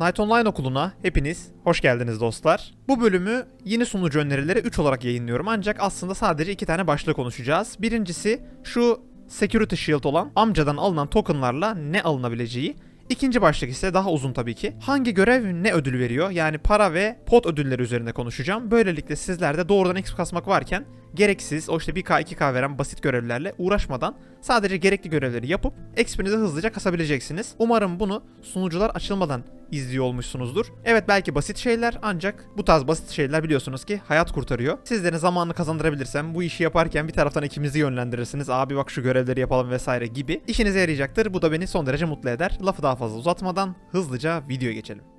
Night Online okuluna hepiniz hoş geldiniz dostlar. Bu bölümü yeni sunucu önerileri 3 olarak yayınlıyorum ancak aslında sadece 2 tane başlık konuşacağız. Birincisi şu Security Shield olan amcadan alınan tokenlarla ne alınabileceği. İkinci başlık ise daha uzun tabii ki. Hangi görev ne ödül veriyor? Yani para ve pot ödülleri üzerinde konuşacağım. Böylelikle sizler de doğrudan XP kasmak varken gereksiz o işte 1K 2K veren basit görevlerle uğraşmadan sadece gerekli görevleri yapıp XP'nizi hızlıca kasabileceksiniz. Umarım bunu sunucular açılmadan izliyor olmuşsunuzdur. Evet belki basit şeyler ancak bu tarz basit şeyler biliyorsunuz ki hayat kurtarıyor. Sizlerin zamanını kazandırabilirsem bu işi yaparken bir taraftan ikimizi yönlendirirsiniz. Abi bak şu görevleri yapalım vesaire gibi. İşinize yarayacaktır. Bu da beni son derece mutlu eder. Lafı daha fazla uzatmadan hızlıca videoya geçelim.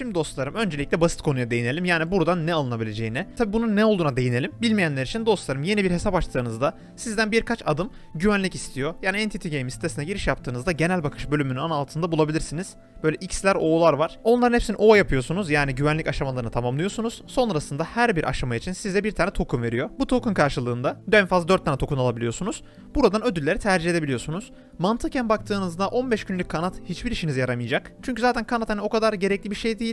Şimdi dostlarım öncelikle basit konuya değinelim. Yani buradan ne alınabileceğine. Tabi bunun ne olduğuna değinelim. Bilmeyenler için dostlarım yeni bir hesap açtığınızda sizden birkaç adım güvenlik istiyor. Yani Entity Game sitesine giriş yaptığınızda genel bakış bölümünün ana altında bulabilirsiniz. Böyle X'ler O'lar var. Onların hepsini O yapıyorsunuz. Yani güvenlik aşamalarını tamamlıyorsunuz. Sonrasında her bir aşama için size bir tane token veriyor. Bu token karşılığında en fazla 4 tane token alabiliyorsunuz. Buradan ödülleri tercih edebiliyorsunuz. Mantıken baktığınızda 15 günlük kanat hiçbir işinize yaramayacak. Çünkü zaten kanat hani o kadar gerekli bir şey değil.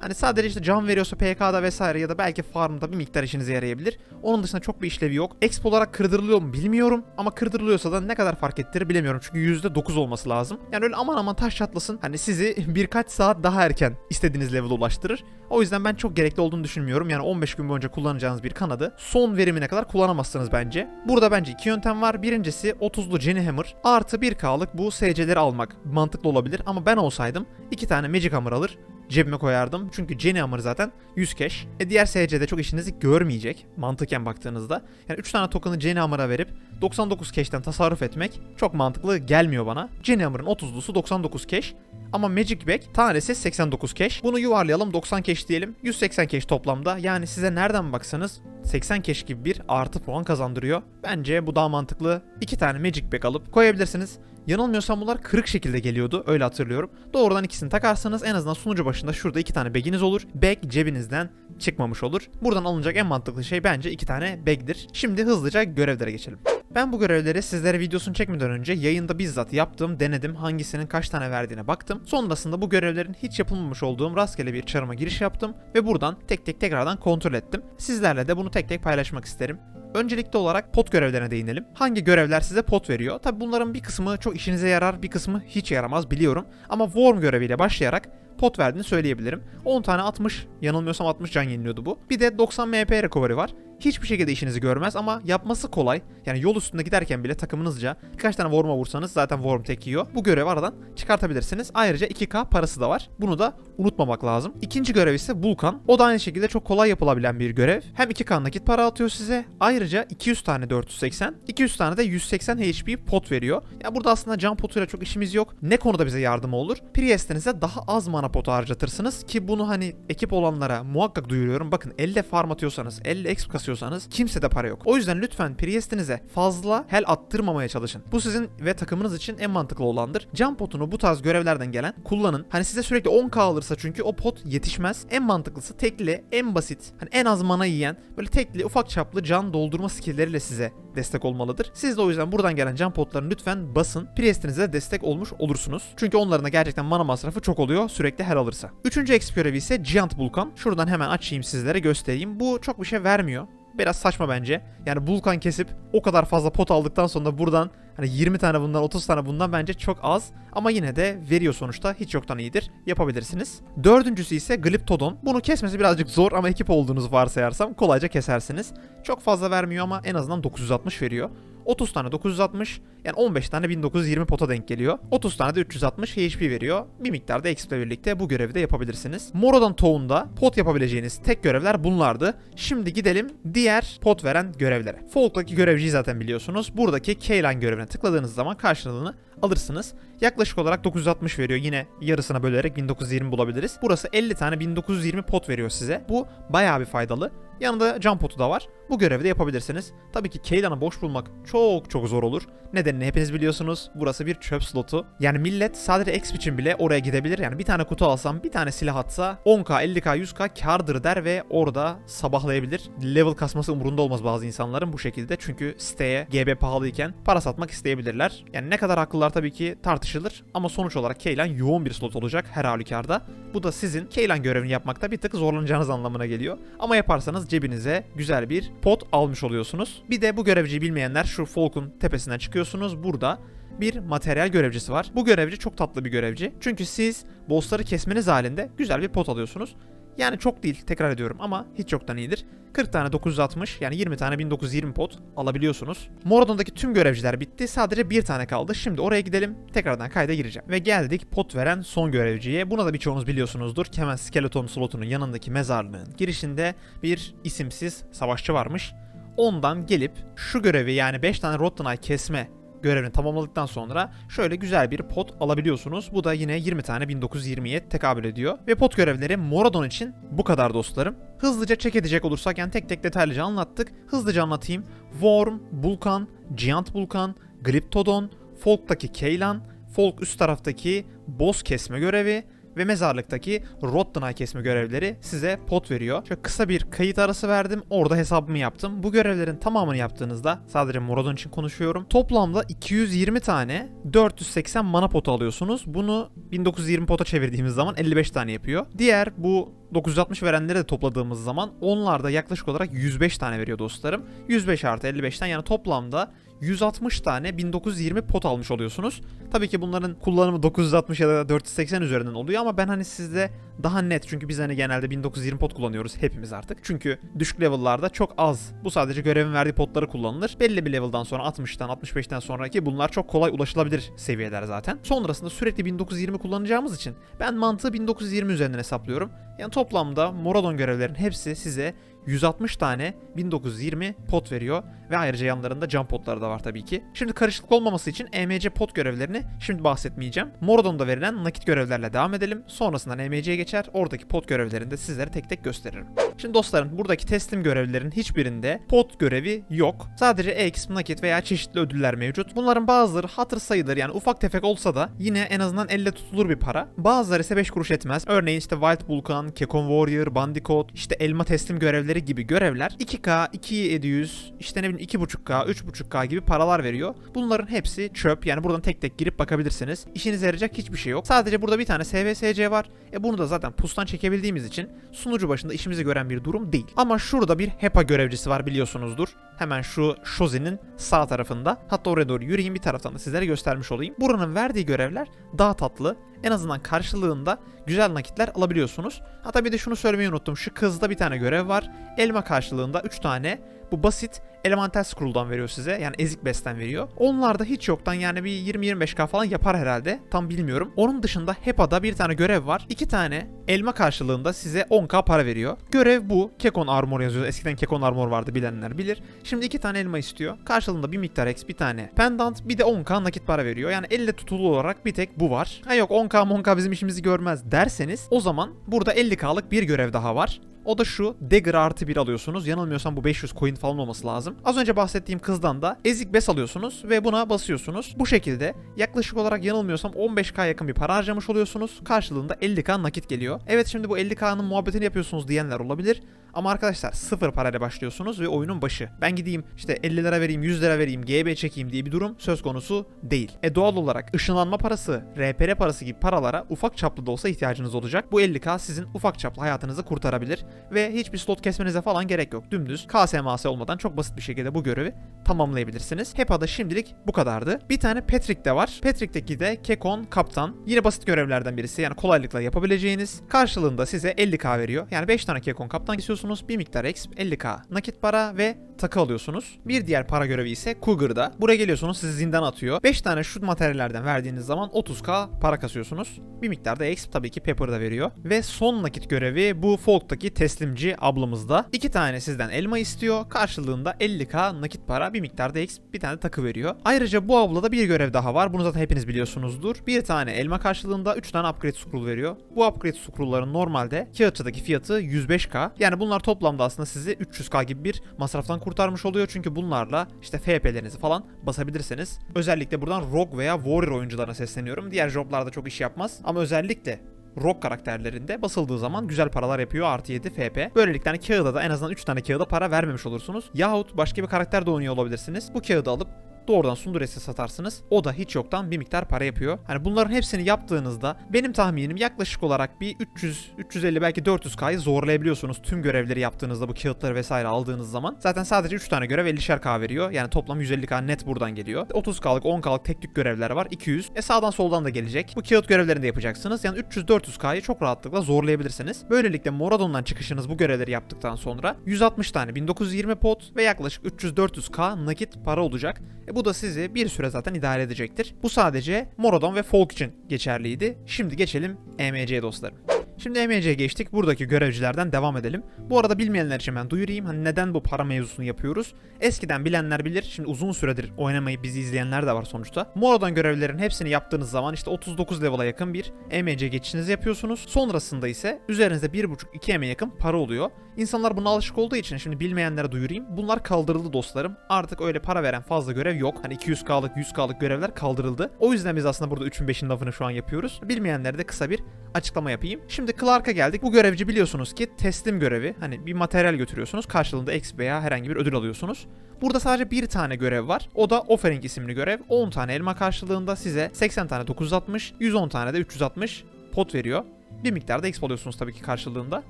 Hani sadece işte can veriyorsa PK'da vesaire ya da belki farmda bir miktar işinize yarayabilir. Onun dışında çok bir işlevi yok. Exp olarak kırdırılıyor mu bilmiyorum ama kırdırılıyorsa da ne kadar fark ettirir bilemiyorum. Çünkü %9 olması lazım. Yani öyle aman aman taş çatlasın. Hani sizi birkaç saat daha erken istediğiniz level'a ulaştırır. O yüzden ben çok gerekli olduğunu düşünmüyorum. Yani 15 gün boyunca kullanacağınız bir kanadı son verimine kadar kullanamazsınız bence. Burada bence iki yöntem var. Birincisi 30'lu Jenny Hammer artı 1K'lık bu SC'leri almak mantıklı olabilir. Ama ben olsaydım iki tane Magic Hammer alır cebime koyardım. Çünkü Jenny Hammer zaten 100 cash. E diğer SC'de çok işinizi görmeyecek mantıken baktığınızda. Yani 3 tane token'ı Jenny Hammer'a verip 99 cash'ten tasarruf etmek çok mantıklı gelmiyor bana. Jenny Hammer'ın 30'lusu 99 cash. Ama Magic Bag tanesi 89 cash. Bunu yuvarlayalım 90 cash diyelim. 180 cash toplamda. Yani size nereden baksanız 80 cash gibi bir artı puan kazandırıyor. Bence bu daha mantıklı. 2 tane Magic Bag alıp koyabilirsiniz. Yanılmıyorsam bunlar kırık şekilde geliyordu öyle hatırlıyorum. Doğrudan ikisini takarsanız en azından sunucu başında şurada iki tane baginiz olur. Bag cebinizden çıkmamış olur. Buradan alınacak en mantıklı şey bence iki tane bagdir. Şimdi hızlıca görevlere geçelim. Ben bu görevleri sizlere videosunu çekmeden önce yayında bizzat yaptım, denedim, hangisinin kaç tane verdiğine baktım. Sonrasında bu görevlerin hiç yapılmamış olduğum rastgele bir çarıma giriş yaptım ve buradan tek tek tekrardan kontrol ettim. Sizlerle de bunu tek tek paylaşmak isterim. Öncelikli olarak pot görevlerine değinelim. Hangi görevler size pot veriyor? Tabi bunların bir kısmı çok işinize yarar, bir kısmı hiç yaramaz biliyorum. Ama Worm göreviyle başlayarak pot verdiğini söyleyebilirim. 10 tane 60, yanılmıyorsam 60 can yeniliyordu bu. Bir de 90 MP recovery var. Hiçbir şekilde işinizi görmez ama yapması kolay. Yani yol üstünde giderken bile takımınızca birkaç tane Worm'a vursanız zaten Worm tek yiyor. Bu görevi aradan çıkartabilirsiniz. Ayrıca 2K parası da var. Bunu da unutmamak lazım. İkinci görev ise Vulkan. O da aynı şekilde çok kolay yapılabilen bir görev. Hem 2K nakit para atıyor size. Ayrıca 200 tane 480, 200 tane de 180 HP pot veriyor. Ya yani burada aslında can potuyla çok işimiz yok. Ne konuda bize yardımı olur? Priest'inize daha az mana potu harcatırsınız ki bunu hani ekip olanlara muhakkak duyuruyorum. Bakın elle farm atıyorsanız, elle exp kasıyorsanız kimsede para yok. O yüzden lütfen Priest'inize fazla hel attırmamaya çalışın. Bu sizin ve takımınız için en mantıklı olandır. Can potunu bu tarz görevlerden gelen kullanın. Hani size sürekli 10k alırsa çünkü o pot yetişmez. En mantıklısı tekli, en basit, hani en az mana yiyen, böyle tekli, ufak çaplı can doldurma skill'leriyle size destek olmalıdır. Siz de o yüzden buradan gelen can potlarını lütfen basın. Priest'inize destek olmuş olursunuz. Çünkü onların da gerçekten mana masrafı çok oluyor sürekli her alırsa. Üçüncü exp görevi ise Giant Vulkan. Şuradan hemen açayım sizlere göstereyim. Bu çok bir şey vermiyor. Biraz saçma bence. Yani Vulkan kesip o kadar fazla pot aldıktan sonra buradan hani 20 tane bundan 30 tane bundan bence çok az ama yine de veriyor sonuçta hiç yoktan iyidir yapabilirsiniz. Dördüncüsü ise Glyptodon. Bunu kesmesi birazcık zor ama ekip olduğunuzu varsayarsam kolayca kesersiniz. Çok fazla vermiyor ama en azından 960 veriyor. 30 tane 960 yani 15 tane 1920 pota denk geliyor. 30 tane de 360 HP veriyor. Bir miktarda XP ile birlikte bu görevi de yapabilirsiniz. Morodan Town'da pot yapabileceğiniz tek görevler bunlardı. Şimdi gidelim diğer pot veren görevlere. Folk'taki görevciyi zaten biliyorsunuz. Buradaki Keyline görevine tıkladığınız zaman karşılığını alırsınız. Yaklaşık olarak 960 veriyor. Yine yarısına bölerek 1920 bulabiliriz. Burası 50 tane 1920 pot veriyor size. Bu bayağı bir faydalı. Yanında cam potu da var. Bu görevi de yapabilirsiniz. Tabii ki Keylan'ı boş bulmak çok çok zor olur. Nedenini hepiniz biliyorsunuz. Burası bir çöp slotu. Yani millet sadece X için bile oraya gidebilir. Yani bir tane kutu alsam, bir tane silah atsa 10k, 50k, 100k kardır der ve orada sabahlayabilir. Level kasması umurunda olmaz bazı insanların bu şekilde. Çünkü siteye GB pahalıyken para satmak isteyebilirler. Yani ne kadar haklılar tabii ki tartışılır. Ama sonuç olarak Keylan yoğun bir slot olacak her halükarda. Bu da sizin Keylan görevini yapmakta bir tık zorlanacağınız anlamına geliyor. Ama yaparsanız cebinize güzel bir pot almış oluyorsunuz. Bir de bu görevciyi bilmeyenler şu Folk'un tepesinden çıkıyorsunuz. Burada bir materyal görevcisi var. Bu görevci çok tatlı bir görevci. Çünkü siz bossları kesmeniz halinde güzel bir pot alıyorsunuz. Yani çok değil tekrar ediyorum ama hiç yoktan iyidir. 40 tane 960 yani 20 tane 1920 pot alabiliyorsunuz. Moradon'daki tüm görevciler bitti. Sadece bir tane kaldı. Şimdi oraya gidelim. Tekrardan kayda gireceğim. Ve geldik pot veren son görevciye. Buna da birçoğunuz biliyorsunuzdur. Hemen skeleton slotunun yanındaki mezarlığın girişinde bir isimsiz savaşçı varmış. Ondan gelip şu görevi yani 5 tane Rotten Eye kesme görevini tamamladıktan sonra şöyle güzel bir pot alabiliyorsunuz. Bu da yine 20 tane 1920'ye tekabül ediyor. Ve pot görevleri Moradon için bu kadar dostlarım. Hızlıca check edecek olursak yani tek tek detaylıca anlattık. Hızlıca anlatayım. Worm, Vulkan, Giant Vulkan, Glyptodon, Folk'taki Keylan, Folk üst taraftaki boss kesme görevi ve mezarlıktaki Rottenay kesme görevleri size pot veriyor. Şöyle kısa bir kayıt arası verdim. Orada hesabımı yaptım. Bu görevlerin tamamını yaptığınızda sadece Moradon için konuşuyorum. Toplamda 220 tane 480 mana potu alıyorsunuz. Bunu 1920 pota çevirdiğimiz zaman 55 tane yapıyor. Diğer bu 960 verenleri de topladığımız zaman onlar da yaklaşık olarak 105 tane veriyor dostlarım. 105 artı 55'ten yani toplamda 160 tane 1920 pot almış oluyorsunuz. Tabii ki bunların kullanımı 960 ya da 480 üzerinden oluyor ama ben hani sizde daha net çünkü biz hani genelde 1920 pot kullanıyoruz hepimiz artık. Çünkü düşük level'larda çok az. Bu sadece görevin verdiği potları kullanılır. Belli bir level'dan sonra 60'tan 65'ten sonraki bunlar çok kolay ulaşılabilir seviyeler zaten. Sonrasında sürekli 1920 kullanacağımız için ben mantığı 1920 üzerinden hesaplıyorum. Yani toplamda Moradon görevlerin hepsi size 160 tane 1920 pot veriyor ve ayrıca yanlarında cam potları da var tabii ki. Şimdi karışıklık olmaması için EMC pot görevlerini şimdi bahsetmeyeceğim. Morodon'da verilen nakit görevlerle devam edelim. Sonrasından EMC'ye geçer. Oradaki pot görevlerini de sizlere tek tek gösteririm. Şimdi dostlarım buradaki teslim görevlilerin hiçbirinde pot görevi yok. Sadece EX, nakit veya çeşitli ödüller mevcut. Bunların bazıları hatır sayılır yani ufak tefek olsa da yine en azından elle tutulur bir para. Bazıları ise 5 kuruş etmez. Örneğin işte Wild Vulcan, Kekon Warrior, Bandicoot, işte elma teslim görevleri gibi görevler 2K, 2700, işte ne bileyim 2.5K, 3.5K gibi paralar veriyor. Bunların hepsi çöp. Yani buradan tek tek girip bakabilirsiniz. İşinize yarayacak hiçbir şey yok. Sadece burada bir tane SVSC var. E bunu da zaten pustan çekebildiğimiz için sunucu başında işimizi gören bir durum değil. Ama şurada bir HEPA görevcisi var biliyorsunuzdur. Hemen şu Shozi'nin sağ tarafında. Hatta oraya doğru yürüyeyim bir taraftan da sizlere göstermiş olayım. Buranın verdiği görevler daha tatlı. En azından karşılığında güzel nakitler alabiliyorsunuz. Hatta bir de şunu söylemeyi unuttum. Şu kızda bir tane görev var. Elma karşılığında 3 tane bu basit Elemental Scroll'dan veriyor size. Yani ezik besten veriyor. Onlar da hiç yoktan yani bir 20-25k falan yapar herhalde. Tam bilmiyorum. Onun dışında HEPA'da bir tane görev var. 2 tane elma karşılığında size 10k para veriyor. Görev bu. Kekon Armor yazıyor. Eskiden Kekon Armor vardı bilenler bilir. Şimdi 2 tane elma istiyor. Karşılığında bir miktar X, bir tane pendant, bir de 10k nakit para veriyor. Yani elle tutulu olarak bir tek bu var. Ha yok 10k 10k bizim işimizi görmez derseniz o zaman burada 50k'lık bir görev daha var. O da şu Dagger artı 1 alıyorsunuz. Yanılmıyorsam bu 500 coin falan olması lazım. Az önce bahsettiğim kızdan da ezik bes alıyorsunuz ve buna basıyorsunuz. Bu şekilde yaklaşık olarak yanılmıyorsam 15k yakın bir para harcamış oluyorsunuz. Karşılığında 50k nakit geliyor. Evet şimdi bu 50k'nın muhabbetini yapıyorsunuz diyenler olabilir. Ama arkadaşlar sıfır parayla başlıyorsunuz ve oyunun başı. Ben gideyim işte 50 lira vereyim 100 lira vereyim GB çekeyim diye bir durum söz konusu değil. E doğal olarak ışınlanma parası, RPR parası gibi paralara ufak çaplı da olsa ihtiyacınız olacak. Bu 50k sizin ufak çaplı hayatınızı kurtarabilir ve hiçbir slot kesmenize falan gerek yok. Dümdüz KSMS olmadan çok basit bir şekilde bu görevi tamamlayabilirsiniz. HEPA'da şimdilik bu kadardı. Bir tane Patrick de var. Patrick'teki de Kekon Kaptan. Yine basit görevlerden birisi yani kolaylıkla yapabileceğiniz. Karşılığında size 50k veriyor. Yani 5 tane Kekon Kaptan kesiyorsunuz. Bir miktar exp 50k nakit para ve takı alıyorsunuz. Bir diğer para görevi ise Cougar'da. Buraya geliyorsunuz sizi zindan atıyor. 5 tane şu materyallerden verdiğiniz zaman 30k para kasıyorsunuz. Bir miktar da exp tabii ki Pepper'da veriyor. Ve son nakit görevi bu Folk'taki teslimci ablamız da. İki tane sizden elma istiyor. Karşılığında 50k nakit para bir miktarda X bir tane takı veriyor. Ayrıca bu ablada bir görev daha var. Bunu zaten hepiniz biliyorsunuzdur. Bir tane elma karşılığında 3 tane upgrade scroll veriyor. Bu upgrade scroll'ların normalde kağıtçıdaki fiyatı 105k. Yani bunlar toplamda aslında sizi 300k gibi bir masraftan kurtarmış oluyor. Çünkü bunlarla işte FP'lerinizi falan basabilirsiniz. Özellikle buradan Rogue veya Warrior oyuncularına sesleniyorum. Diğer joblarda çok iş yapmaz. Ama özellikle rock karakterlerinde basıldığı zaman güzel paralar yapıyor artı 7 FP. Böylelikle hani kağıda da en azından 3 tane kağıda para vermemiş olursunuz. Yahut başka bir karakter de oynuyor olabilirsiniz. Bu kağıdı alıp doğrudan Sundures'e satarsınız. O da hiç yoktan bir miktar para yapıyor. Hani bunların hepsini yaptığınızda benim tahminim yaklaşık olarak bir 300, 350 belki 400K'yı zorlayabiliyorsunuz tüm görevleri yaptığınızda bu kağıtları vesaire aldığınız zaman. Zaten sadece 3 tane görev 50'şer veriyor. Yani toplam 150K net buradan geliyor. 30K'lık 10K'lık tek tük görevler var 200. E sağdan soldan da gelecek. Bu kağıt görevlerini de yapacaksınız. Yani 300-400K'yı çok rahatlıkla zorlayabilirsiniz. Böylelikle Moradon'dan çıkışınız bu görevleri yaptıktan sonra 160 tane 1920 pot ve yaklaşık 300-400K nakit para olacak. E bu da sizi bir süre zaten idare edecektir. Bu sadece Moradon ve Folk için geçerliydi. Şimdi geçelim EMC dostlarım. Şimdi EMC'ye geçtik. Buradaki görevcilerden devam edelim. Bu arada bilmeyenler için ben duyurayım. Hani neden bu para mevzusunu yapıyoruz? Eskiden bilenler bilir. Şimdi uzun süredir oynamayı bizi izleyenler de var sonuçta. Moradon görevlerin hepsini yaptığınız zaman işte 39 level'a yakın bir EMC geçişinizi yapıyorsunuz. Sonrasında ise üzerinizde 1.5-2 EM'e yakın para oluyor. İnsanlar buna alışık olduğu için şimdi bilmeyenlere duyurayım. Bunlar kaldırıldı dostlarım. Artık öyle para veren fazla görev yok. Hani 200K'lık 100K'lık görevler kaldırıldı. O yüzden biz aslında burada 3'ün 5'in lafını şu an yapıyoruz. Bilmeyenlere de kısa bir açıklama yapayım. Şimdi Clark'a geldik. Bu görevci biliyorsunuz ki teslim görevi. Hani bir materyal götürüyorsunuz. Karşılığında X veya herhangi bir ödül alıyorsunuz. Burada sadece bir tane görev var. O da Offering isimli görev. 10 tane elma karşılığında size 80 tane 960, 110 tane de 360 pot veriyor. Bir miktarda exp alıyorsunuz tabii ki karşılığında.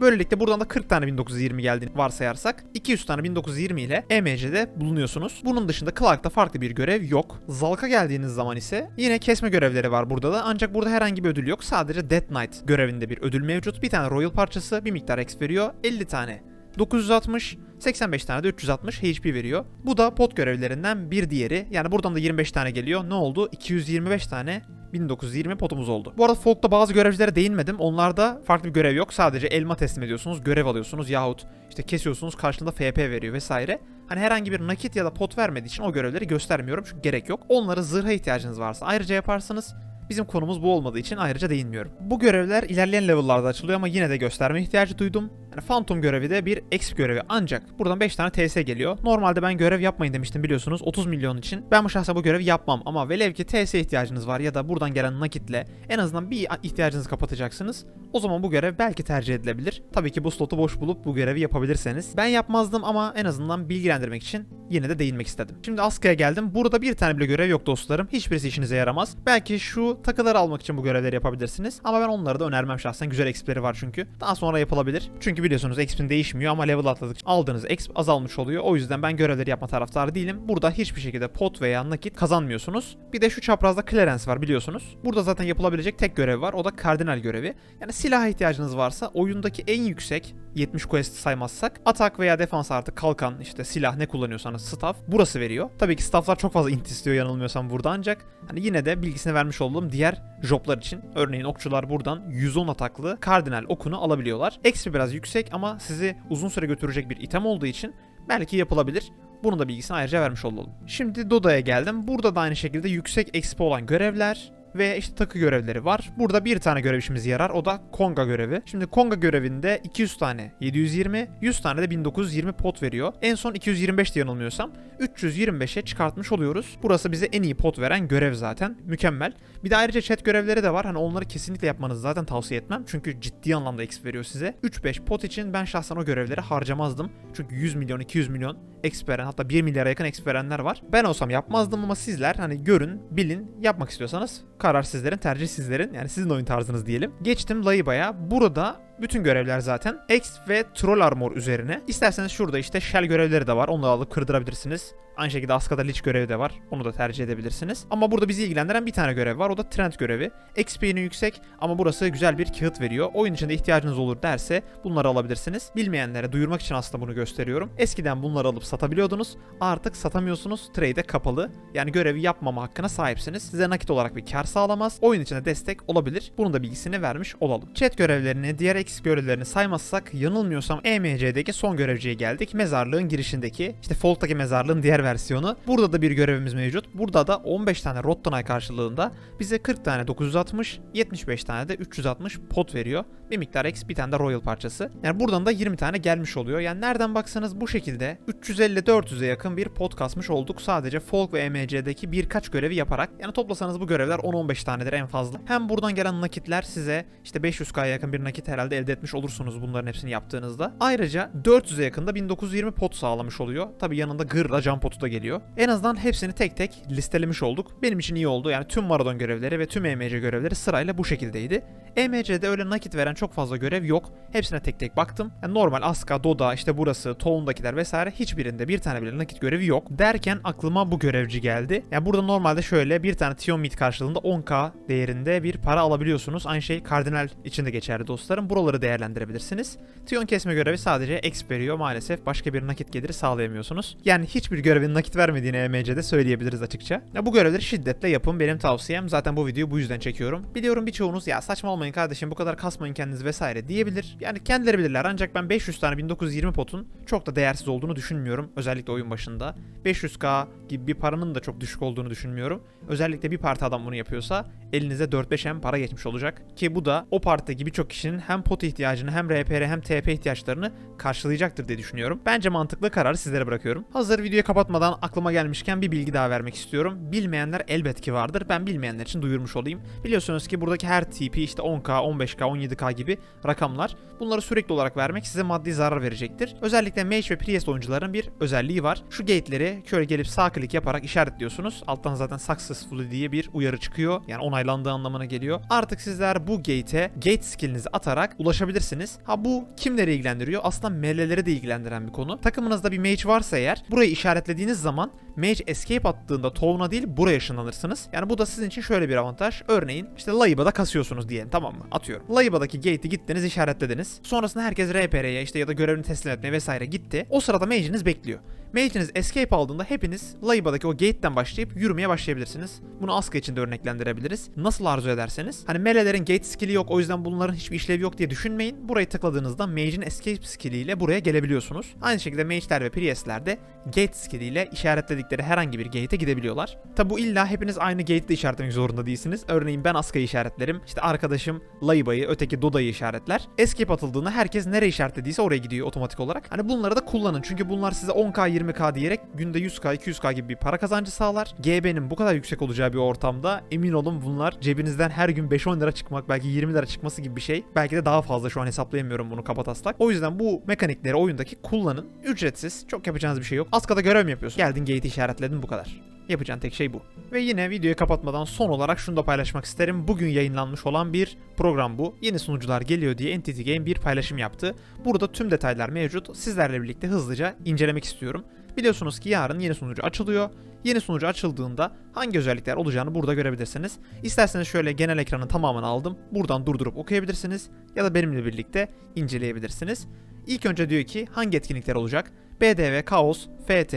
Böylelikle buradan da 40 tane 1920 geldiğini varsayarsak 200 tane 1920 ile EMC'de bulunuyorsunuz. Bunun dışında Clark'ta farklı bir görev yok. Zalk'a geldiğiniz zaman ise yine kesme görevleri var burada da ancak burada herhangi bir ödül yok. Sadece Death Knight görevinde bir ödül mevcut. Bir tane Royal parçası bir miktar exp veriyor. 50 tane 960, 85 tane de 360 HP veriyor. Bu da pot görevlerinden bir diğeri. Yani buradan da 25 tane geliyor. Ne oldu? 225 tane 1920 potumuz oldu. Bu arada Folk'ta bazı görevcilere değinmedim. Onlarda farklı bir görev yok. Sadece elma teslim ediyorsunuz, görev alıyorsunuz yahut işte kesiyorsunuz karşılığında FP veriyor vesaire. Hani herhangi bir nakit ya da pot vermediği için o görevleri göstermiyorum çünkü gerek yok. Onlara zırha ihtiyacınız varsa ayrıca yaparsınız. Bizim konumuz bu olmadığı için ayrıca değinmiyorum. Bu görevler ilerleyen level'larda açılıyor ama yine de gösterme ihtiyacı duydum. Yani Phantom görevi de bir exp görevi ancak buradan 5 tane TS geliyor. Normalde ben görev yapmayın demiştim biliyorsunuz 30 milyon için. Ben bu şahsa bu görevi yapmam ama velev ki TS ihtiyacınız var ya da buradan gelen nakitle en azından bir ihtiyacınızı kapatacaksınız. O zaman bu görev belki tercih edilebilir. Tabii ki bu slotu boş bulup bu görevi yapabilirseniz. Ben yapmazdım ama en azından bilgilendirmek için yine de değinmek istedim. Şimdi Aska'ya geldim. Burada bir tane bile görev yok dostlarım. Hiçbirisi işinize yaramaz. Belki şu takıları almak için bu görevleri yapabilirsiniz. Ama ben onları da önermem şahsen. Güzel expleri var çünkü. Daha sonra yapılabilir. Çünkü biliyorsunuz exp'in değişmiyor ama level atladıkça aldığınız exp azalmış oluyor. O yüzden ben görevleri yapma taraftarı değilim. Burada hiçbir şekilde pot veya nakit kazanmıyorsunuz. Bir de şu çaprazda clearance var biliyorsunuz. Burada zaten yapılabilecek tek görev var. O da kardinal görevi. Yani silaha ihtiyacınız varsa oyundaki en yüksek 70 quest saymazsak atak veya defans artı kalkan işte silah ne kullanıyorsanız staff burası veriyor. Tabii ki stafflar çok fazla int istiyor yanılmıyorsam burada ancak hani yine de bilgisini vermiş olduğum diğer joblar için örneğin okçular buradan 110 ataklı kardinal okunu alabiliyorlar. Eksi biraz yüksek ama sizi uzun süre götürecek bir item olduğu için belki yapılabilir. Bunun da bilgisini ayrıca vermiş olalım. Şimdi Doda'ya geldim. Burada da aynı şekilde yüksek exp olan görevler, ve işte takı görevleri var. Burada bir tane görev işimize yarar. O da Konga görevi. Şimdi Konga görevinde 200 tane 720, 100 tane de 1920 pot veriyor. En son 225 diye yanılmıyorsam 325'e çıkartmış oluyoruz. Burası bize en iyi pot veren görev zaten. Mükemmel. Bir de ayrıca chat görevleri de var. Hani onları kesinlikle yapmanızı zaten tavsiye etmem. Çünkü ciddi anlamda exp veriyor size. 3-5 pot için ben şahsen o görevleri harcamazdım. Çünkü 100 milyon, 200 milyon exp veren hatta 1 milyara yakın exp verenler var. Ben olsam yapmazdım ama sizler hani görün, bilin, yapmak istiyorsanız karar sizlerin, tercih sizlerin. Yani sizin oyun tarzınız diyelim. Geçtim Laiba'ya. Burada bütün görevler zaten X ve Troll Armor üzerine. İsterseniz şurada işte Shell görevleri de var. Onları alıp kırdırabilirsiniz. Aynı şekilde Aska'da Lich görevi de var. Onu da tercih edebilirsiniz. Ama burada bizi ilgilendiren bir tane görev var. O da Trend görevi. XP'nin yüksek ama burası güzel bir kağıt veriyor. Oyun içinde ihtiyacınız olur derse bunları alabilirsiniz. Bilmeyenlere duyurmak için aslında bunu gösteriyorum. Eskiden bunları alıp satabiliyordunuz. Artık satamıyorsunuz. Trade kapalı. Yani görevi yapmama hakkına sahipsiniz. Size nakit olarak bir kar sağlamaz. Oyun içinde destek olabilir. Bunun da bilgisini vermiş olalım. Chat görevlerini, diğer X görevlerini saymazsak yanılmıyorsam EMC'deki son görevciye geldik. Mezarlığın girişindeki işte Folk'taki mezarlığın diğer versiyonu. Burada da bir görevimiz mevcut. Burada da 15 tane Rottanay karşılığında bize 40 tane 960, 75 tane de 360 pot veriyor. Bir miktar X bir tane de Royal parçası. Yani buradan da 20 tane gelmiş oluyor. Yani nereden baksanız bu şekilde 350-400'e yakın bir pot kasmış olduk sadece Folk ve EMC'deki birkaç görevi yaparak. Yani toplasanız bu görevler 10-15 tanedir en fazla. Hem buradan gelen nakitler size işte 500k'ya yakın bir nakit herhalde elde etmiş olursunuz bunların hepsini yaptığınızda. Ayrıca 400'e yakında 1920 pot sağlamış oluyor. Tabi yanında gırla can potu da geliyor. En azından hepsini tek tek listelemiş olduk. Benim için iyi oldu. Yani tüm Maradon görevleri ve tüm EMC görevleri sırayla bu şekildeydi. EMC'de öyle nakit veren çok fazla görev yok. Hepsine tek tek baktım. Yani normal Aska, Doda, işte burası, Town'dakiler vesaire hiçbirinde bir tane bile nakit görevi yok. Derken aklıma bu görevci geldi. Yani burada normalde şöyle bir tane Tion Meat karşılığında 10k değerinde bir para alabiliyorsunuz. Aynı şey Kardinal için de geçerli dostlarım. Buraları değerlendirebilirsiniz. Tion kesme görevi sadece veriyor maalesef. Başka bir nakit geliri sağlayamıyorsunuz. Yani hiçbir görevin nakit vermediğini EMC'de söyleyebiliriz açıkça. Ya bu görevleri şiddetle yapın benim tavsiyem. Zaten bu videoyu bu yüzden çekiyorum. Biliyorum birçoğunuz ya saçmalamayın kardeşim bu kadar kasmayın kendiniz vesaire diyebilir. Yani kendileri bilirler ancak ben 500 tane 1920 potun çok da değersiz olduğunu düşünmüyorum. Özellikle oyun başında. 500k gibi bir paranın da çok düşük olduğunu düşünmüyorum. Özellikle bir parti adam bunu yapıyorsa elinize 4-5 hem para geçmiş olacak. Ki bu da o partideki birçok kişinin hem pot ihtiyacını hem RPR hem TP ihtiyaçlarını karşılayacaktır diye düşünüyorum. Bence mantıklı kararı sizlere bırakıyorum. Hazır videoyu kapatmadan aklıma gelmişken bir bilgi daha vermek istiyorum. Bilmeyenler elbet ki vardır. Ben bilmeyenler için duyurmuş olayım. Biliyorsunuz ki buradaki her TP işte 10k, 15k, 17k gibi rakamlar. Bunları sürekli olarak vermek size maddi zarar verecektir. Özellikle Mage ve Priest oyuncuların bir özelliği var. Şu gate'leri şöyle gelip sağ klik yaparak işaretliyorsunuz. Alttan zaten successful diye bir uyarı çıkıyor. Yani onaylandığı anlamına geliyor. Artık sizler bu gate'e gate skillinizi atarak ulaşabilirsiniz. Ha bu kimleri ilgilendiriyor? Aslında meleleri de ilgilendiren bir konu. Takımınızda bir mage varsa eğer burayı işaretlediğiniz zaman mage escape attığında Town'a değil buraya ışınlanırsınız. Yani bu da sizin için şöyle bir avantaj. Örneğin işte Laiba'da kasıyorsunuz diyelim tamam mı? Atıyorum. Laiba'daki gate'i gittiniz işaretlediniz. Sonrasında herkes RPR'ye işte ya da görevini teslim etmeye vesaire gitti. O sırada mage'iniz bekliyor. Mage'iniz escape aldığında hepiniz Laiba'daki o gate'den başlayıp yürümeye başlayabilirsiniz. Bunu Aska için de örneklendirebiliriz. Nasıl arzu ederseniz. Hani melelerin gate skill'i yok o yüzden bunların hiçbir işlevi yok diye düşünmeyin. Burayı tıkladığınızda Mage'in escape skill'iyle buraya gelebiliyorsunuz. Aynı şekilde Mage'ler ve Priest'ler de gate skill'iyle işaretledikleri herhangi bir gate'e gidebiliyorlar. Tabi bu illa hepiniz aynı gate'de işaretlemek zorunda değilsiniz. Örneğin ben Aska'yı işaretlerim. İşte arkadaşım Laiba'yı, öteki Doda'yı işaretler. Escape atıldığında herkes nereye işaretlediyse oraya gidiyor otomatik olarak. Hani bunları da kullanın. Çünkü bunlar size 10k 20k diyerek günde 100k 200k gibi bir para kazancı sağlar. GB'nin bu kadar yüksek olacağı bir ortamda emin olun bunlar cebinizden her gün 5-10 lira çıkmak belki 20 lira çıkması gibi bir şey. Belki de daha fazla şu an hesaplayamıyorum bunu kapataslak. O yüzden bu mekanikleri oyundaki kullanın. Ücretsiz. Çok yapacağınız bir şey yok. Askada görev mi yapıyorsun? Geldin gate'i işaretledin bu kadar. Yapacağın tek şey bu. Ve yine videoyu kapatmadan son olarak şunu da paylaşmak isterim. Bugün yayınlanmış olan bir program bu. Yeni sunucular geliyor diye Entity Game bir paylaşım yaptı. Burada tüm detaylar mevcut. Sizlerle birlikte hızlıca incelemek istiyorum. Biliyorsunuz ki yarın yeni sunucu açılıyor. Yeni sunucu açıldığında hangi özellikler olacağını burada görebilirsiniz. İsterseniz şöyle genel ekranın tamamını aldım. Buradan durdurup okuyabilirsiniz ya da benimle birlikte inceleyebilirsiniz. İlk önce diyor ki hangi etkinlikler olacak? BDV, Chaos, FT,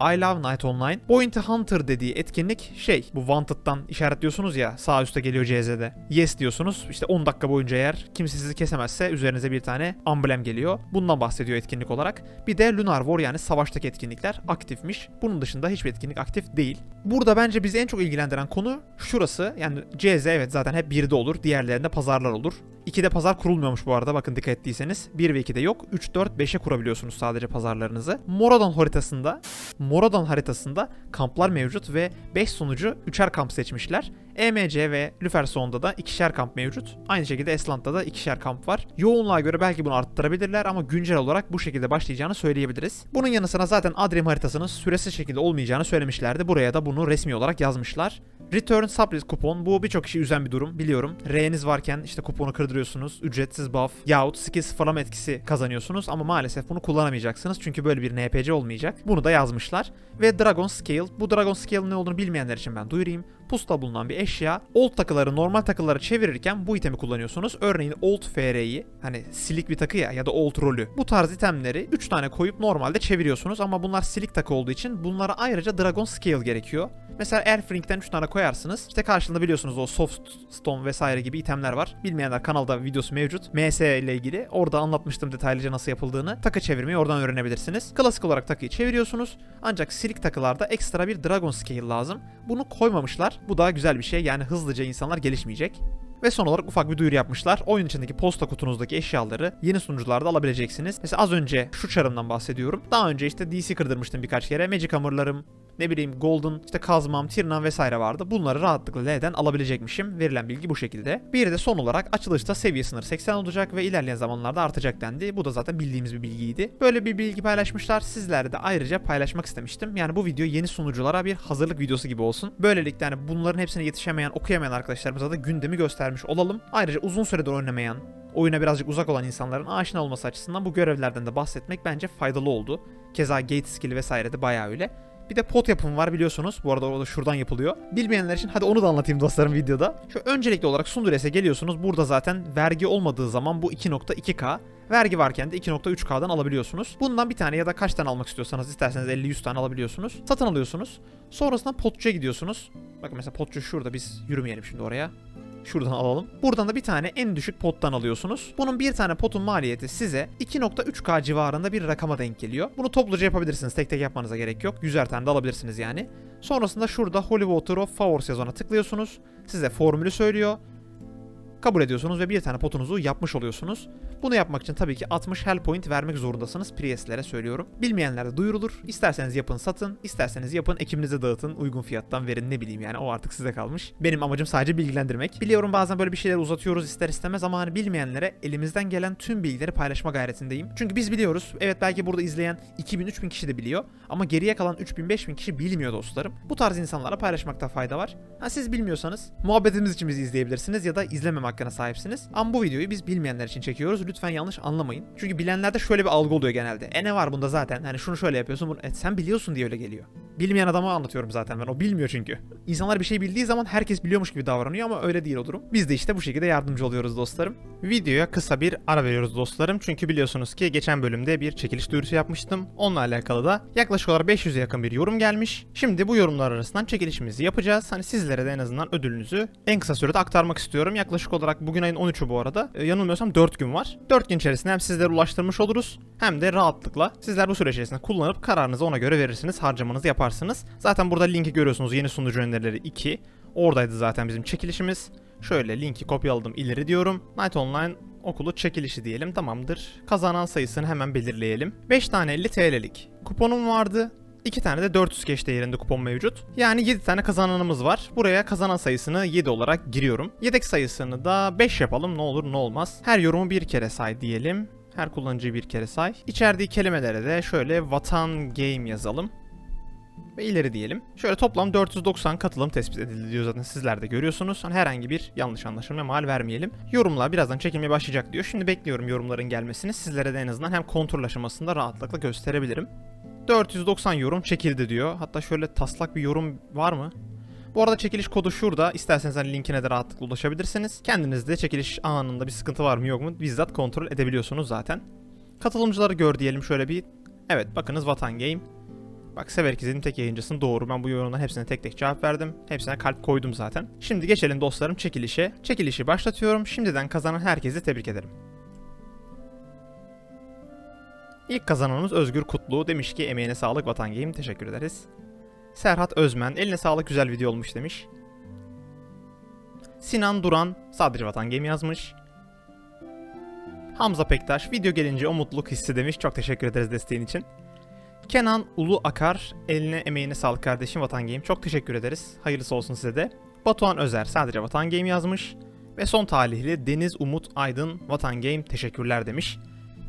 I Love Night Online. Bounty Hunter dediği etkinlik şey bu Wanted'dan işaretliyorsunuz ya sağ üstte geliyor CZ'de. Yes diyorsunuz işte 10 dakika boyunca eğer kimse sizi kesemezse üzerinize bir tane amblem geliyor. Bundan bahsediyor etkinlik olarak. Bir de Lunar War yani savaştaki etkinlikler aktifmiş. Bunun dışında hiçbir etkinlik aktif değil. Burada bence bizi en çok ilgilendiren konu şurası. Yani CZ evet zaten hep 1'de olur. Diğerlerinde pazarlar olur. 2'de pazar kurulmuyormuş bu arada bakın dikkat ettiyseniz. 1 ve 2'de yok. 3, 4, 5'e kurabiliyorsunuz sadece pazarlarınızı. Moradon haritasında Moradon haritasında kamplar mevcut ve 5 sunucu 3'er kamp seçmişler. EMC ve Lüferson'da da ikişer kamp mevcut. Aynı şekilde Esland'da da ikişer kamp var. Yoğunluğa göre belki bunu arttırabilirler ama güncel olarak bu şekilde başlayacağını söyleyebiliriz. Bunun yanı sıra zaten Adrim haritasının süresiz şekilde olmayacağını söylemişlerdi. Buraya da bunu resmi olarak yazmışlar. Return Surprise kupon bu birçok kişi üzen bir durum biliyorum. R'niz varken işte kuponu kırdırıyorsunuz. Ücretsiz buff yahut skill sıfırlama etkisi kazanıyorsunuz ama maalesef bunu kullanamayacaksınız çünkü böyle bir NPC olmayacak. Bunu da yazmışlar. Ve Dragon Scale. Bu Dragon Scale'ın ne olduğunu bilmeyenler için ben duyurayım. Pusta bulunan bir eşya. Old takıları normal takıları çevirirken bu itemi kullanıyorsunuz. Örneğin Old FR'yi hani silik bir takı ya ya da Old rolü. Bu tarz itemleri 3 tane koyup normalde çeviriyorsunuz ama bunlar silik takı olduğu için bunlara ayrıca Dragon Scale gerekiyor. Mesela Elfring'den 3 tane koyarsınız. İşte karşılığında biliyorsunuz o soft stone vesaire gibi itemler var. Bilmeyenler kanalda videosu mevcut. MS ile ilgili. Orada anlatmıştım detaylıca nasıl yapıldığını. Takı çevirmeyi oradan öğrenebilirsiniz. Klasik olarak takıyı çeviriyorsunuz. Ancak silik takılarda ekstra bir dragon scale lazım. Bunu koymamışlar. Bu da güzel bir şey. Yani hızlıca insanlar gelişmeyecek. Ve son olarak ufak bir duyuru yapmışlar. Oyun içindeki posta kutunuzdaki eşyaları yeni sunucularda alabileceksiniz. Mesela az önce şu çarımdan bahsediyorum. Daha önce işte DC kırdırmıştım birkaç kere. Magic Hammer'larım, ne bileyim Golden, işte kazmam, tirnam vesaire vardı. Bunları rahatlıkla L'den alabilecekmişim. Verilen bilgi bu şekilde. Bir de son olarak açılışta seviye sınırı 80 olacak ve ilerleyen zamanlarda artacak dendi. Bu da zaten bildiğimiz bir bilgiydi. Böyle bir bilgi paylaşmışlar. Sizlerle de ayrıca paylaşmak istemiştim. Yani bu video yeni sunuculara bir hazırlık videosu gibi olsun. Böylelikle hani bunların hepsine yetişemeyen, okuyamayan arkadaşlarımıza da gündemi göstermiş olalım. Ayrıca uzun süredir oynamayan, oyuna birazcık uzak olan insanların aşina olması açısından bu görevlerden de bahsetmek bence faydalı oldu. Keza gate skill vesaire de bayağı öyle. Bir de pot yapımı var biliyorsunuz. Bu arada o da şuradan yapılıyor. Bilmeyenler için hadi onu da anlatayım dostlarım videoda. Şu öncelikli olarak Sundures'e geliyorsunuz. Burada zaten vergi olmadığı zaman bu 2.2K. Vergi varken de 2.3K'dan alabiliyorsunuz. Bundan bir tane ya da kaç tane almak istiyorsanız isterseniz 50-100 tane alabiliyorsunuz. Satın alıyorsunuz. Sonrasında potçuya gidiyorsunuz. Bakın mesela potçu şurada biz yürümeyelim şimdi oraya. Şuradan alalım. Buradan da bir tane en düşük pottan alıyorsunuz. Bunun bir tane potun maliyeti size 2.3K civarında bir rakama denk geliyor. Bunu topluca yapabilirsiniz. Tek tek yapmanıza gerek yok. 100'er tane de alabilirsiniz yani. Sonrasında şurada Holy Water of Favors yazana tıklıyorsunuz. Size formülü söylüyor. Kabul ediyorsunuz ve bir tane potunuzu yapmış oluyorsunuz. Bunu yapmak için tabii ki 60 hell point vermek zorundasınız. Priest'lere söylüyorum. Bilmeyenler de duyurulur. İsterseniz yapın satın, isterseniz yapın ekibinize dağıtın, uygun fiyattan verin ne bileyim yani o artık size kalmış. Benim amacım sadece bilgilendirmek. Biliyorum bazen böyle bir şeyler uzatıyoruz ister istemez ama hani bilmeyenlere elimizden gelen tüm bilgileri paylaşma gayretindeyim. Çünkü biz biliyoruz. Evet belki burada izleyen 2000-3000 kişi de biliyor ama geriye kalan 3000-5000 kişi bilmiyor dostlarım. Bu tarz insanlarla paylaşmakta fayda var. Ha siz bilmiyorsanız muhabbetimiz için bizi izleyebilirsiniz ya da izlememe hakkına sahipsiniz. Ama bu videoyu biz bilmeyenler için çekiyoruz. Lütfen yanlış anlamayın. Çünkü bilenlerde şöyle bir algı oluyor genelde. E ne var bunda zaten? Hani şunu şöyle yapıyorsun. Bunu... E, sen biliyorsun diye öyle geliyor. Bilmeyen adama anlatıyorum zaten ben. O bilmiyor çünkü. İnsanlar bir şey bildiği zaman herkes biliyormuş gibi davranıyor ama öyle değil o durum. Biz de işte bu şekilde yardımcı oluyoruz dostlarım. Videoya kısa bir ara veriyoruz dostlarım. Çünkü biliyorsunuz ki geçen bölümde bir çekiliş duyurusu yapmıştım. Onunla alakalı da yaklaşık olarak 500'e yakın bir yorum gelmiş. Şimdi bu yorumlar arasından çekilişimizi yapacağız. Hani sizlere de en azından ödülünüzü en kısa sürede aktarmak istiyorum. Yaklaşık olarak bugün ayın 13'ü bu arada. E, yanılmıyorsam 4 gün var. 4 gün içerisinde hem sizlere ulaştırmış oluruz hem de rahatlıkla sizler bu süre içerisinde kullanıp kararınızı ona göre verirsiniz. Harcamanızı yaparsınız. Zaten burada linki görüyorsunuz. Yeni sunucu önerileri 2. Oradaydı zaten bizim çekilişimiz. Şöyle linki kopyaladım ileri diyorum. Night Online okulu çekilişi diyelim tamamdır. Kazanan sayısını hemen belirleyelim. 5 tane 50 TL'lik kuponum vardı. 2 tane de 400 keş değerinde kupon mevcut. Yani 7 tane kazananımız var. Buraya kazanan sayısını 7 olarak giriyorum. Yedek sayısını da 5 yapalım ne olur ne olmaz. Her yorumu bir kere say diyelim. Her kullanıcıyı bir kere say. İçerdiği kelimelere de şöyle vatan game yazalım. Ve ileri diyelim. Şöyle toplam 490 katılım tespit edildi diyor zaten sizler de görüyorsunuz. Hani herhangi bir yanlış anlaşılma mal vermeyelim. Yorumlar birazdan çekilmeye başlayacak diyor. Şimdi bekliyorum yorumların gelmesini. Sizlere de en azından hem kontrol aşamasında rahatlıkla gösterebilirim. 490 yorum çekildi diyor. Hatta şöyle taslak bir yorum var mı? Bu arada çekiliş kodu şurada. İsterseniz hani linkine de rahatlıkla ulaşabilirsiniz. Kendiniz de çekiliş anında bir sıkıntı var mı yok mu bizzat kontrol edebiliyorsunuz zaten. Katılımcıları gör diyelim şöyle bir. Evet bakınız Vatan Game. Bak severek izledim tek yayıncısın doğru. Ben bu yorumların hepsine tek tek cevap verdim. Hepsine kalp koydum zaten. Şimdi geçelim dostlarım çekilişe. Çekilişi başlatıyorum. Şimdiden kazanan herkesi tebrik ederim. İlk kazananımız Özgür Kutlu. Demiş ki emeğine sağlık Vatan Game. Teşekkür ederiz. Serhat Özmen. Eline sağlık güzel video olmuş demiş. Sinan Duran. Sadece Vatan Game yazmış. Hamza Pektaş. Video gelince o mutluluk hissi demiş. Çok teşekkür ederiz desteğin için. Kenan Ulu Akar. Eline emeğine sağlık kardeşim Vatan Game. Çok teşekkür ederiz. Hayırlısı olsun size de. Batuhan Özer. Sadece Vatan Game yazmış. Ve son talihli Deniz Umut Aydın. Vatan Game teşekkürler demiş.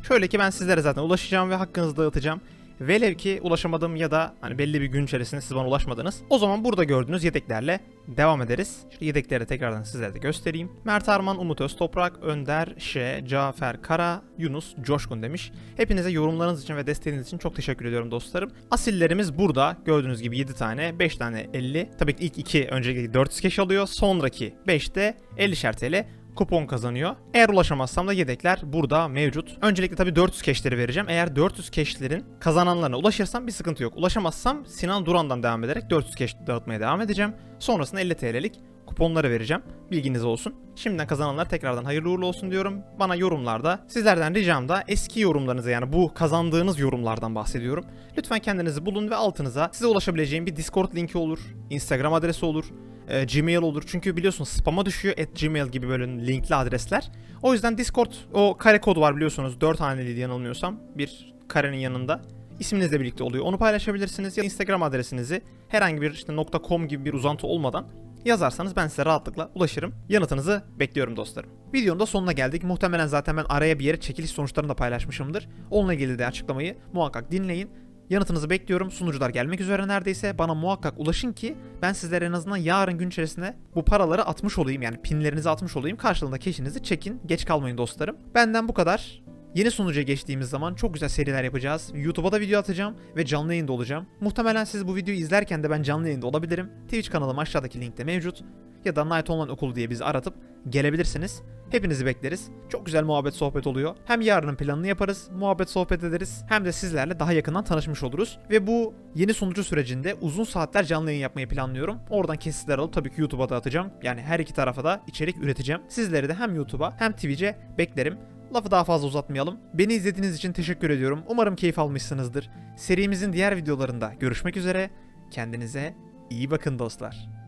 Şöyle ki ben sizlere zaten ulaşacağım ve hakkınızı dağıtacağım. Velev ki ulaşamadım ya da hani belli bir gün içerisinde siz bana ulaşmadınız. O zaman burada gördüğünüz yedeklerle devam ederiz. Şöyle yedekleri tekrardan sizlere de göstereyim. Mert Arman, Umut Öztoprak, Önder, Şe, Cafer Kara, Yunus, Coşkun demiş. Hepinize yorumlarınız için ve desteğiniz için çok teşekkür ediyorum dostlarım. Asillerimiz burada. Gördüğünüz gibi 7 tane, 5 tane 50. Tabii ki ilk 2 önceki 400 keş alıyor. Sonraki 5'te 50'şer TL kupon kazanıyor. Eğer ulaşamazsam da yedekler burada mevcut. Öncelikle tabii 400 keşleri vereceğim. Eğer 400 keşlerin kazananlarına ulaşırsam bir sıkıntı yok. Ulaşamazsam Sinan Duran'dan devam ederek 400 keş dağıtmaya devam edeceğim. Sonrasında 50 TL'lik kuponları vereceğim. Bilginiz olsun. Şimdiden kazananlar tekrardan hayırlı uğurlu olsun diyorum. Bana yorumlarda sizlerden ricam da eski yorumlarınızı yani bu kazandığınız yorumlardan bahsediyorum. Lütfen kendinizi bulun ve altınıza size ulaşabileceğim bir Discord linki olur, Instagram adresi olur, e, Gmail olur. Çünkü biliyorsunuz spama düşüyor at Gmail gibi böyle linkli adresler. O yüzden Discord o kare kod var biliyorsunuz 4 haneliydi yanılmıyorsam bir karenin yanında. İsminizle birlikte oluyor. Onu paylaşabilirsiniz ya Instagram adresinizi herhangi bir işte .com gibi bir uzantı olmadan yazarsanız ben size rahatlıkla ulaşırım. Yanıtınızı bekliyorum dostlarım. Videonun da sonuna geldik. Muhtemelen zaten ben araya bir yere çekiliş sonuçlarını da paylaşmışımdır. Onunla ilgili de açıklamayı muhakkak dinleyin. Yanıtınızı bekliyorum. Sunucular gelmek üzere neredeyse. Bana muhakkak ulaşın ki ben sizlere en azından yarın gün içerisinde bu paraları atmış olayım. Yani pinlerinizi atmış olayım. Karşılığında keşinizi çekin. Geç kalmayın dostlarım. Benden bu kadar. Yeni sunucuya geçtiğimiz zaman çok güzel seriler yapacağız. YouTube'a da video atacağım ve canlı yayında olacağım. Muhtemelen siz bu videoyu izlerken de ben canlı yayında olabilirim. Twitch kanalım aşağıdaki linkte mevcut. Ya da Night Online Okulu diye bizi aratıp gelebilirsiniz. Hepinizi bekleriz. Çok güzel muhabbet sohbet oluyor. Hem yarının planını yaparız, muhabbet sohbet ederiz. Hem de sizlerle daha yakından tanışmış oluruz. Ve bu yeni sunucu sürecinde uzun saatler canlı yayın yapmayı planlıyorum. Oradan kesitler alıp tabii ki YouTube'a da atacağım. Yani her iki tarafa da içerik üreteceğim. Sizleri de hem YouTube'a hem Twitch'e beklerim. Lafı daha fazla uzatmayalım. Beni izlediğiniz için teşekkür ediyorum. Umarım keyif almışsınızdır. Serimizin diğer videolarında görüşmek üzere. Kendinize iyi bakın dostlar.